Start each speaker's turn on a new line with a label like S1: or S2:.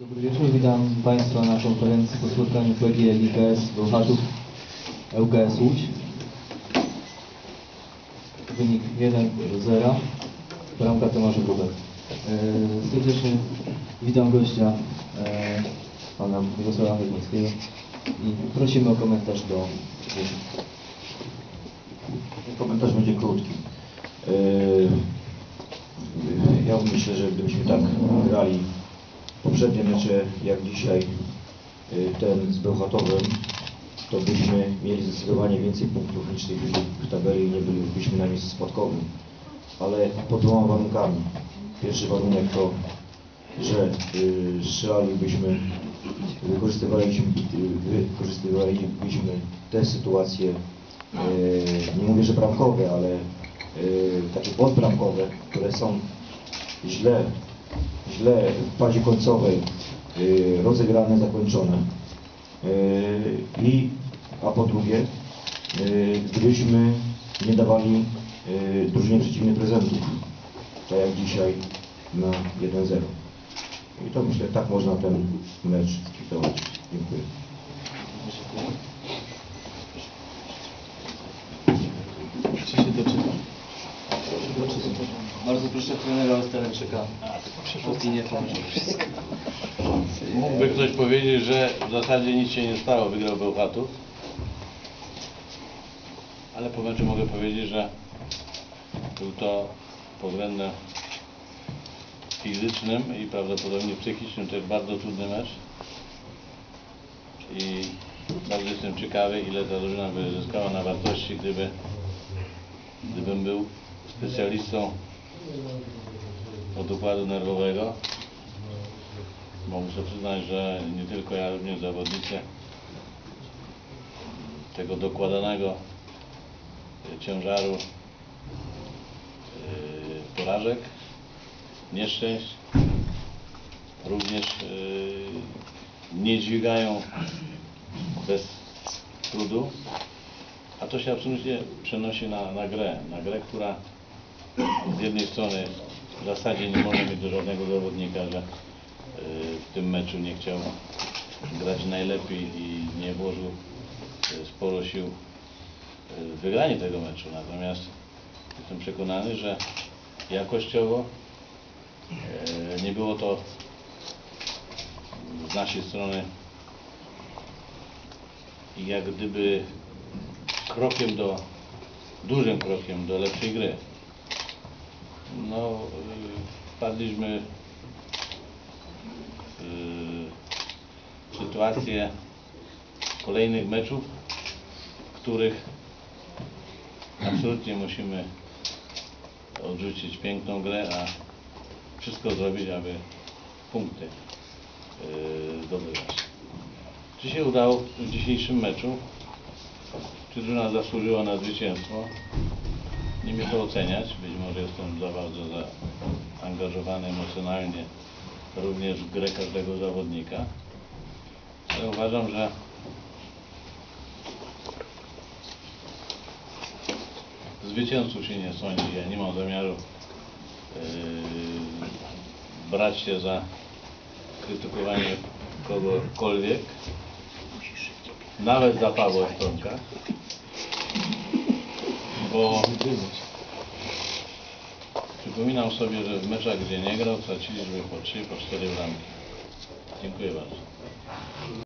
S1: Dobry wieczór, witam Państwa na konferencji po spotkaniu PGL IKS Bełchatów ŁKS Łódź. Wynik 1 do 0. Bramka Tomasza Grubek. E, serdecznie witam gościa e, Pana Mirosława Chybnickiego i prosimy o komentarz do.
S2: Komentarz będzie krótki. Yy, Ja myślę, że gdybyśmy tak grali poprzednie mecze jak dzisiaj yy, ten z Bełchatowem, to byśmy mieli zdecydowanie więcej punktów niż tej w tabeli i nie bylibyśmy na miejscu spadkowym. Ale pod dwoma warunkami. Pierwszy warunek to, że yy, strzelalibyśmy, wykorzystywalibyśmy, yy, wykorzystywalibyśmy te sytuacje Yy, nie mówię, że bramkowe, ale takie podbramkowe, które są źle, źle w fazie końcowej yy, rozegrane, zakończone. Yy, I, a po drugie, yy, gdybyśmy nie dawali drużynie przeciwnej prezentów, tak jak dzisiaj na 1-0. I to myślę, tak można ten mecz skwitować. Dziękuję.
S1: Czy się doczyta? Bardzo proszę trenera Ostareńczyka. Opinię to może wszystko.
S3: Mógłby ktoś powiedzieć, że w zasadzie nic się nie stało, wygrał Bełchatów. Ale po meczu mogę powiedzieć, że był to pod względem fizycznym i prawdopodobnie psychicznym też bardzo trudny mecz. I bardzo jestem ciekawy, ile ta drużyna by zyskała na wartości, gdyby, gdybym był specjalistą od układu nerwowego? Bo muszę przyznać, że nie tylko ja, również zawodnicy tego dokładanego e, ciężaru e, porażek, nieszczęść również e, nie dźwigają bez trudu, a to się absolutnie przenosi na, na grę, na grę, która z jednej strony w zasadzie nie może mieć do żadnego zawodnika, że y, w tym meczu nie chciał grać najlepiej i nie włożył y, sporo sił y, w wygranie tego meczu. Natomiast jestem przekonany, że jakościowo nie było to z naszej strony jak gdyby krokiem do, dużym krokiem do lepszej gry. No, y, wpadliśmy w sytuację kolejnych meczów, w których absolutnie musimy odrzucić piękną grę, a wszystko zrobić, aby punkty y, zdobywać. Czy się udało w dzisiejszym meczu? Czy drużyna zasłużyła na zwycięstwo? Nie mnie to oceniać, być może jestem za bardzo zaangażowany emocjonalnie również w grę każdego zawodnika, ale uważam, że zwycięzców się nie sądzi. Ja nie mam zamiaru yy, brać się za krytykowanie kogokolwiek, nawet za Pawła Stronka bo przypominam sobie, że w meczach, gdzie nie grał, traciliśmy po 3, po 4 bramki. Dziękuję bardzo.